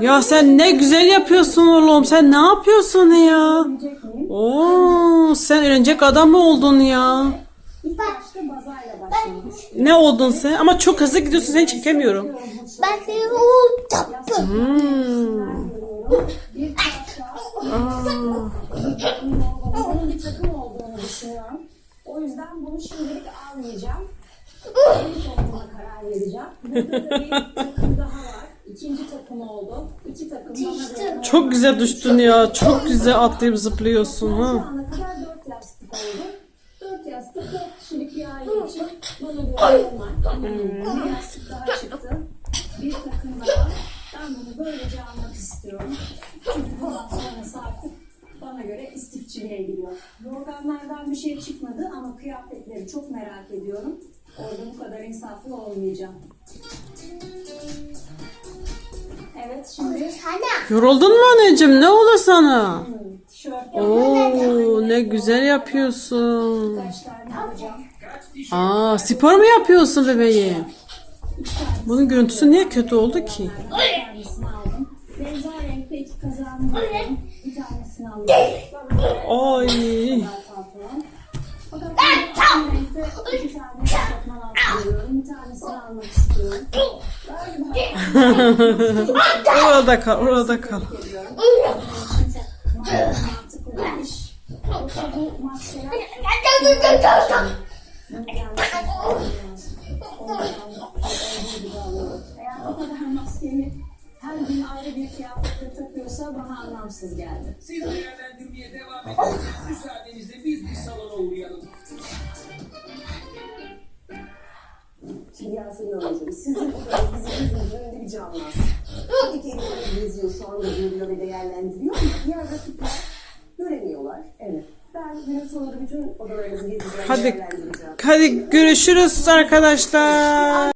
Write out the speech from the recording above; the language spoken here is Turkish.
Ya sen ne güzel yapıyorsun oğlum. Sen ne yapıyorsun ya? Oo, sen öğrenecek adam mı oldun ya? Ne oldun sen? Ama çok hızlı gidiyorsun. Seni çekemiyorum. Ben seni o yaptım. Hmm. Bir parça bunun bir takım olduğunu düşünüyorum. O yüzden bunu şimdilik almayacağım. Karar vereceğim. Burada da bir takım daha var. İkinci takım oldu. İki takım bana Çok güzel düştün ya. Çok güzel atlayıp zıplıyorsun Şu ha. ana kadar dört lastik oldu. Dört yastık dört kişilik bir aile için bana göre normal. Bir yastık daha çıktı. Bir takım daha. Ben bunu böylece almak istiyorum. Çünkü bundan sonrası artık bana göre istifçiliğe gidiyor. Yorganlardan bir şey çıkmadı ama kıyafetleri çok merak ediyorum. Orada bu kadar insaflı olmayacağım. Evet şimdi. Yoruldun mu anneciğim? Ne oldu sana? tişört Oo, ne güzel yapıyorsun. birkaç tane alacağım. Aa, spor mu yapıyorsun bebeğim? Bunun görüntüsü niye kötü oldu ki? Benzer renkte iki kazağımı aldım. Bir tanesini aldım. Ay. Eğer bu kadar maskemi her gün ayrı bir kıyafetle takıyorsa bana anlamsız geldi. Siz değerlendirmeye devam edin. Müsaadenizle biz bir salona uğrayalım. Şimdi Yasemin Hanımcığım, sizin odanız bizim gözümüzün önünde bir canmaz. Tabii ki elinde geziyor, şu anda görüyor ve değerlendiriyor ama diğer rakipler göremiyorlar. Evet. Ben günün sonunda bütün odalarınızı gezeceğim, Hadi, değerlendireceğim. hadi görüşürüz arkadaşlar.